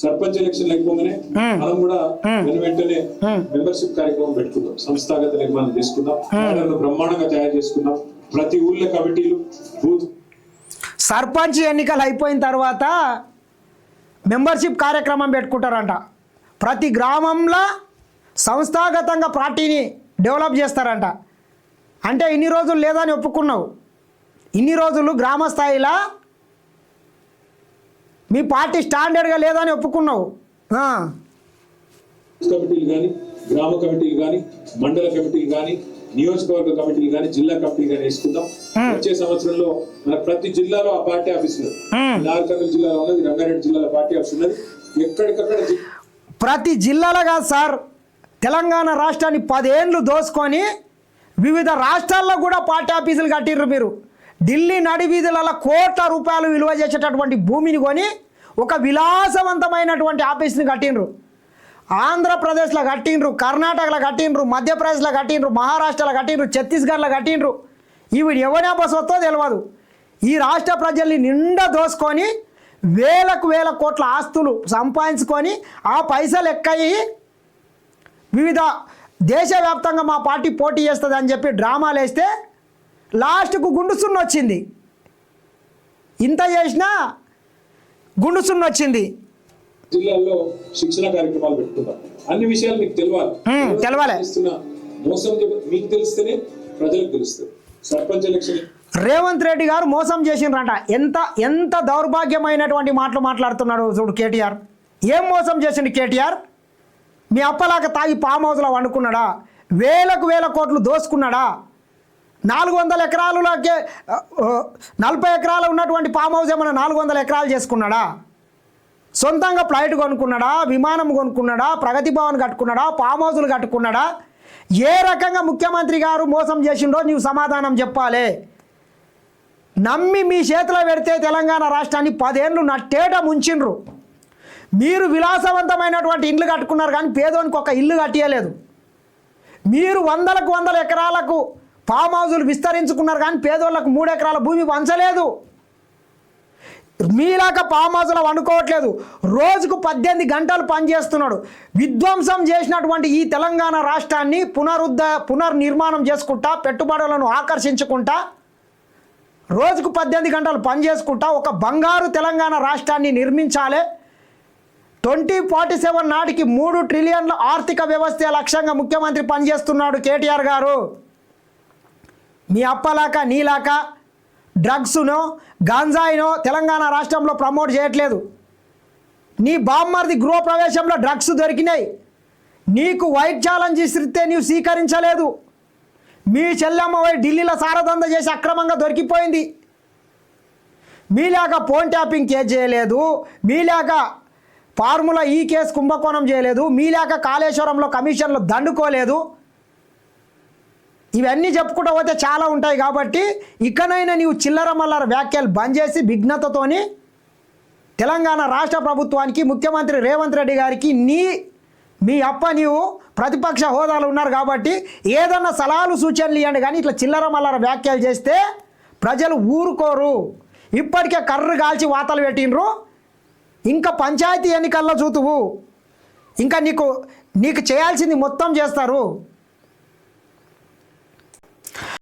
Sarpanch election అయిపోగానే మనం కూడా వెను వెంటనే మెంబర్షిప్ కార్యక్రమం పెట్టుకుందాం. సంస్థాగత నిర్మాణం చేసుకుందాం. బ్రహ్మాండంగా తయారు చేసుకుందాం. ప్రతి ఊళ్ళో కమిటీలు బూత్ సర్పంచ్ ఎన్నికలు అయిపోయిన తర్వాత మెంబర్షిప్ కార్యక్రమం పెట్టుకుంటారంట. ప్రతి గ్రామంలో సంస్థాగతంగా పార్టీని డెవలప్ చేస్తారంట. అంటే ఇన్ని రోజులు లేదని ఒప్పుకున్నావు. ఇన్ని రోజులు గ్రామ స్థాయిలో మీ పార్టీ స్టాండర్డ్గా లేదని ఒప్పుకున్నావు. కమిటీలు కానీ గ్రామ కమిటీలు కానీ మండల కమిటీలు కానీ నియోజకవర్గ కమిటీలు కానీ జిల్లా కమిటీలు కానీ వేసుకుందాం. వచ్చే సంవత్సరంలో మన ప్రతి జిల్లాలో ఆ పార్టీ ఆఫీస్ ఉన్నది. జిల్లాలో ఉన్నది రంగారెడ్డి జిల్లాలో పార్టీ ఆఫీస్ ఉన్నది. ఎక్కడికక్కడ ప్రతి జిల్లాలో కాదు సార్ తెలంగాణ రాష్ట్రాన్ని పదేండ్లు దోసుకొని వివిధ రాష్ట్రాల్లో కూడా పార్టీ ఆఫీసులు కట్టిర్రు మీరు. ఢిల్లీ నడివీధులలో కోట్ల రూపాయలు విలువ చేసేటటువంటి భూమిని కొని ఒక విలాసవంతమైనటువంటి ఆఫీస్ని కట్టిండ్రు. ఆంధ్రప్రదేశ్లో కట్టిండ్రు కర్ణాటకలో కట్టిండ్రు మధ్యప్రదేశ్లో కట్టిండ్రు మహారాష్ట్రలో కట్టిండ్రు ఛత్తీస్గఢ్లో కట్టిండ్రు. ఇవి ఎవరి వస్తుందో తెలియదు ఈ రాష్ట్ర ప్రజల్ని నిండా దోసుకొని వేలకు వేల కోట్ల ఆస్తులు సంపాదించుకొని ఆ పైసలు ఎక్కయి వివిధ దేశవ్యాప్తంగా మా పార్టీ పోటీ చేస్తుంది అని చెప్పి డ్రామాలు వేస్తే లాస్ట్కు గుండుసున్న వచ్చింది ఇంత చేసినా గుండు సున్న వచ్చింది. జిల్లాల్లో శిక్షణ కార్యక్రమాలు పెట్టుకుందాం అన్ని విషయాలు మీకు తెలియాలి తెలవాలి. మోసం మీకు తెలిస్తేనే ప్రజలకు తెలుస్తుంది. సర్పంచ్ ఎలక్షన్ రేవంత్ రెడ్డి గారు మోసం చేసిండ్రంట. ఎంత ఎంత దౌర్భాగ్యమైనటువంటి మాటలు మాట్లాడుతున్నాడు చూడు కేటీఆర్. ఏం మోసం చేసిండు కేటీఆర్? మీ అప్పలాగా తాగి పామ్ హౌస్లో వండుకున్నాడా? వేలకు వేల కోట్లు దోసుకున్నాడా? నాలుగు వందల ఎకరాలకే నలభై ఎకరాలు ఉన్నటువంటి పామ్ హౌస్ ఏమైనా నాలుగు వందల ఎకరాలు చేసుకున్నాడా? సొంతంగా ఫ్లైట్ కొనుక్కున్నాడా? విమానం కొనుక్కున్నాడా? ప్రగతి భవన్ కట్టుకున్నాడా? ఫామ్ హౌసులు కట్టుకున్నాడా? ఏ రకంగా ముఖ్యమంత్రి గారు మోసం చేసిండో నీవు సమాధానం చెప్పాలి. నమ్మి మీ చేతిలో పెడితే తెలంగాణ రాష్ట్రాన్ని పదేళ్ళు నట్టేట ముంచిండ్రు. మీరు విలాసవంతమైనటువంటి ఇల్లు కట్టుకున్నారు కానీ పేదోనికి ఒక ఇల్లు కట్టియలేదు. మీరు వందలకు వందల ఎకరాలకు ఫామ్ హౌజులు విస్తరించుకున్నారు కానీ పేదోళ్ళకు మూడు ఎకరాల భూమి పంచలేదు మీలాగా ఫామ్ హౌజులు వండుకోవట్లేదు. రోజుకు పద్దెనిమిది గంటలు పనిచేస్తున్నాడు. విధ్వంసం చేసినటువంటి ఈ తెలంగాణ రాష్ట్రాన్ని పునరుద్ధ పునర్నిర్మాణం చేసుకుంటా పెట్టుబడులను ఆకర్షించుకుంటా రోజుకు పద్దెనిమిది గంటలు పనిచేసుకుంటా ఒక బంగారు తెలంగాణ రాష్ట్రాన్ని నిర్మించాలి. ట్వంటీ ఫార్టీ సెవెన్ నాటికి మూడు ట్రిలియన్ల ఆర్థిక వ్యవస్థ లక్ష్యంగా ముఖ్యమంత్రి పనిచేస్తున్నాడు కేటీఆర్ గారు. మీ అప్పలాక నీలాక డ్రగ్స్ను గాంజాయినో తెలంగాణ రాష్ట్రంలో ప్రమోట్ చేయట్లేదు. నీ బామ్మర్ది గృహప్రవేశంలో డ్రగ్స్ దొరికినాయి. నీకు వైట్ ఛాలెంజ్ ఇస్తే నీవు స్వీకరించలేదు. మీ చెల్లెమ్మ పోయి ఢిల్లీలో సారదంద చేసి అక్రమంగా దొరికిపోయింది. మీలాగా ఫోన్ ట్యాపింగ్ కేసు చేయలేదు. మీలాగా ఫార్ములా ఈ కేసు కుంభకోణం చేయలేదు. మీలాగా కాళేశ్వరంలో కమిషన్లు దండుకోలేదు. ఇవన్నీ చెప్పుకుంటూ పోతే చాలా ఉంటాయి కాబట్టి ఇకనైనా నీవు చిల్లర మల్లర వ్యాఖ్యలు బంద్ చేసి విఘ్నతతోని తెలంగాణ రాష్ట్ర ప్రభుత్వానికి ముఖ్యమంత్రి రేవంత్ రెడ్డి గారికి నీ మీ అప్ప నీవు ప్రతిపక్ష హోదాలు ఉన్నారు కాబట్టి ఏదన్నా సలహాలు సూచనలు ఇవ్వండి కానీ ఇట్లా చిల్లర మల్లర వ్యాఖ్యలు చేస్తే ప్రజలు ఊరుకోరు. ఇప్పటికే కర్రు కాల్చి వాతలు పెట్టిండ్రు. ఇంకా పంచాయతీ ఎన్నికల్లో చూతువు. ఇంకా నీకు నీకు చేయాల్సింది మొత్తం చేస్తారు.